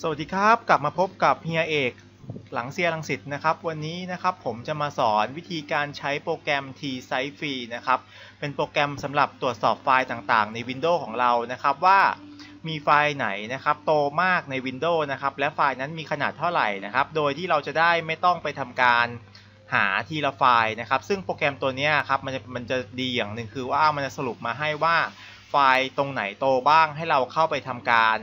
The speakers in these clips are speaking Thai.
สวัสดีครับ กลับมาพบกับเฮียเอกหลังเซียรังสิตนะครับ วันนี้นะครับผมจะมาสอนวิธีการใช้โปรแกรม T s i f e นะครับ เป็นโปรแกรมสำหรับตรวจสอบไฟล์ต่างๆ ใน Windows ของเรานะครับว่ามีไฟล์ไหนนะครับโตมากใน Windows นะครับและไฟล์นั้นมีขนาดเท่าไหร่นะครับ โดยที่เราจะได้ไม่ต้องไปทำการหาทีละไฟล์นะครับ ซึ่งโปรแกรมตัวนี้ครับมันจะมันจะดีอย่างหนึ่งคือว่ามันจะสรุปมาให้ว่าไฟล์ตรงไหนโตบ้างให้เราเข้าไปทำการ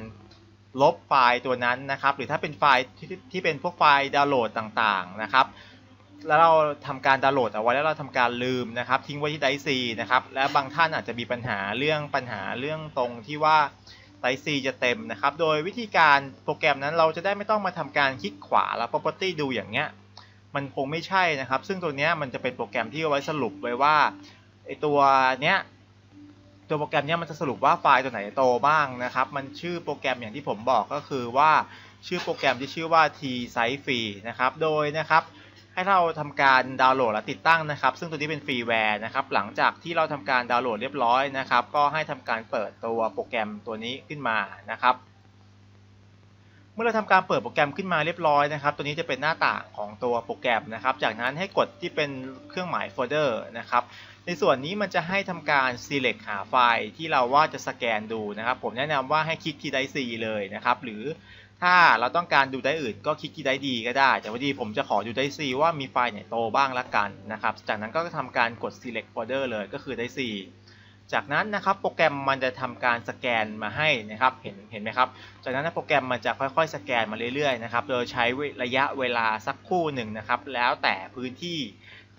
ลบไฟล์ตัวนั้นนะครับ หรือถ้าเป็นไฟล์ที่ที่เป็นพวกไฟล์ดาวน์โหลดต่างๆนะครับ แล้วเราทำการดาวน์โหลดเอาไว้แล้วเราทำการลืมนะครับ ทิ้งไว้ที่ไดซีนะครับและบางท่านอาจจะมีปัญหาเรื่องปัญหาเรื่องตรงที่ว่าไดซีจะเต็มนะครับ โดยวิธีการโปรแกรมนั้นเราจะได้ไม่ต้องมาทำการคลิกขวาแล้ว property ดูอย่างเงี้ยมันคงไม่ใช่นะครับ ซึ่งตัวเนี้ยมันจะเป็นโปรแกรมที่เอาไว้สรุปไว้ว่าไอตัวเนี้ย ตัวโปรแกรมนี้มันจะสรุปว่าไฟล์ตัวไหนโตบ้างนะครับ มันชื่อโปรแกรมอย่างที่ผมบอกก็คือว่าชื่อโปรแกรมที่ชื่อว่า T Size Free นะครับ โดยนะครับให้เราทำการดาวน์โหลดและติดตั้งนะครับ ซึ่งตัวนี้เป็นฟรีแวร์นะครับ หลังจากที่เราทำการดาวน์โหลดเรียบร้อยนะครับ ก็ให้ทำการเปิดตัวโปรแกรมตัวนี้ขึ้นมานะครับ เมื่อเราทำการเปิดโปรแกรมขึ้นมาเรียบร้อยนะครับ ตัวนี้จะเป็นหน้าต่างของตัวโปรแกรมนะครับ จากนั้นให้กดที่เป็นเครื่องหมายโฟลเดอร์นะครับ ในส่วนนี้มันจะให้ทำการ select หาไฟล์ที่เราว่าจะสแกนดูนะครับ ผมแนะนำว่าให้คลิกที่ไดซีเลยนะครับ หรือถ้าเราต้องการดูได้อื่นก็คลิกที่ไดดีก็ได้ แต่พอดีผมจะขอดูไดซีว่ามีไฟล์ไหนโตบ้างละกันนะครับ จากนั้นก็ทำการกด select folder เลยก็คือไดซี จากนั้นนะครับโปรแกรมมันจะทำการสแกนมาให้นะครับเห็นเห็นไหมครับ จากนั้นโปรแกรมมันจะค่อยๆ สแกนมาเรื่อยๆนะครับโดยใช้ระยะเวลาสักคู่หนึ่งนะครับ แล้วแต่พื้นที่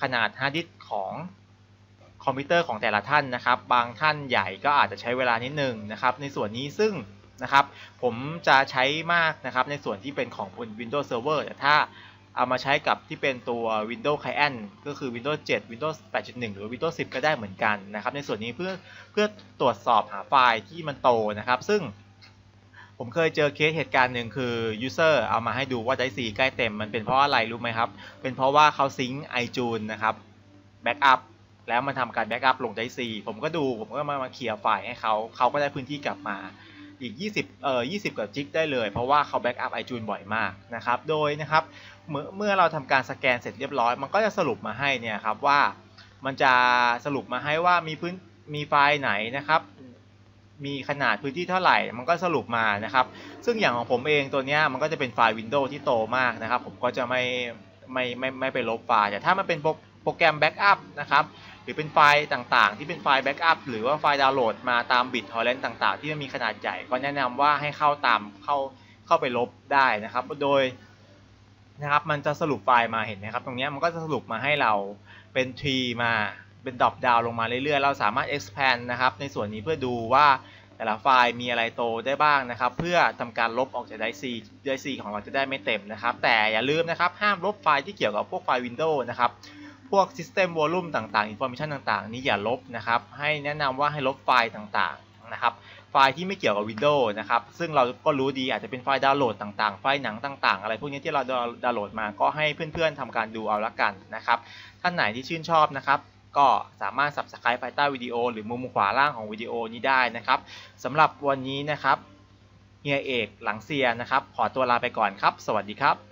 ขนาดฮาร์ดดิสของคอมพิวเตอร์ของแต่ละท่านนะครับ บางท่านใหญ่ก็อาจจะใช้เวลานิดหนึ่งนะครับ ในส่วนนี้ซึ่งนะครับ ผมจะใช้มากนะครับในส่วนที่เป็นของบน Windows Server แต่ถ้า เอามาใช้กับที่เป็นตัว Windows Client ก็คือ Windows 7 Windows 8.1 หรือ Windows 10 ก็ได้เหมือนกันนะครับ ในส่วนนี้เพื่อเพื่อตรวจสอบหาไฟล์ที่มันโตนะครับ ซึ่งผมเคยเจอเคสเหตุการณ์หนึ่งคือ user เอามาให้ดูว่าได้สีใกล้เต็มมันเป็นเพราะอะไรรู้ไหมครับ เป็นเพราะว่าเขาซิงค์ iTunes นะครับแบ็กอัพแล้วมันทำการแบ็กอัพลงได้ซีผมก็ดูผมก็มามาเคลียร์ไฟล์ให้เขาเขาก็ได้พื้นที่กลับมา อีก 20เอ่อ20กว่าจิกได้เลย เพราะว่าเขาแบ็กอัพ iTunes บ่อยมากนะครับ โดยนะครับเมื่อเมื่อเราทำการสแกนเสร็จเรียบร้อย มันก็จะสรุปมาให้เนี่ยครับว่ามันจะสรุปมาให้ว่ามีพื้นมีไฟล์ไหนนะครับ มีขนาดพื้นที่เท่าไหร่ มันก็สรุปมานะครับ ซึ่งอย่างของผมเองตัวเนี้ยมันก็จะเป็นไฟล์ Windows ที่โตมากนะครับ ผมก็จะไม่ไม่ไม่ไม่ไปลบไฟล์แต่ถ้ามันเป็นโปรโปรแกรมแบ็กอัพนะครับ หรือเป็นไฟล์ต่างๆ ที่เป็นไฟล์แบ็กอัพหรือว่าไฟล์ดาวน์โหลดมาตามบิตทอร์เรนต์ต่างๆ ที่มันมีขนาดใหญ่ก็แนะนำว่าให้เข้าตามเข้าเข้าไปลบได้นะครับ โดยนะครับมันจะสรุปไฟล์มาเห็นไหมครับ ตรงนี้มันก็จะสรุปมาให้เราเป็นทรีมาเป็นดรอปดาวลงมาเรื่อยๆ เราสามารถ expand นะครับในส่วนนี้เพื่อดูว่าแต่ละไฟล์มีอะไรโตได้บ้างนะครับ เพื่อทำการลบออกจากไดซีไดซีของเราจะได้ไม่เต็มนะครับ แต่อย่าลืมนะครับห้ามลบไฟล์ที่เกี่ยวกับพวกไฟล์ Windows นะครับ พวก System Volume ต่างๆ Information ต่างๆ นี่อย่าลบนะครับ ให้แนะนำว่าให้ลบไฟล์ต่างๆนะครับ ไฟล์ที่ไม่เกี่ยวกับ Windows นะครับ ซึ่งเราก็รู้ดีอาจจะเป็นไฟล์ดาวน์โหลดต่างๆ ไฟล์หนังต่างๆ อะไรพวกนี้ที่เราดาวน์โหลดมา ก็ให้เพื่อนๆทำการดูเอาละกันนะครับ ท่านไหนที่ชื่นชอบนะครับก็สามารถ subscribe ภายใต้วิดีโอ หรือมุมขวาล่างของวิดีโอนี้ได้นะครับสำหรับวันนี้นะครับเฮียเอกหลังเซียนะครับ ขอตัวลาไปก่อนครับ สวัสดีครับ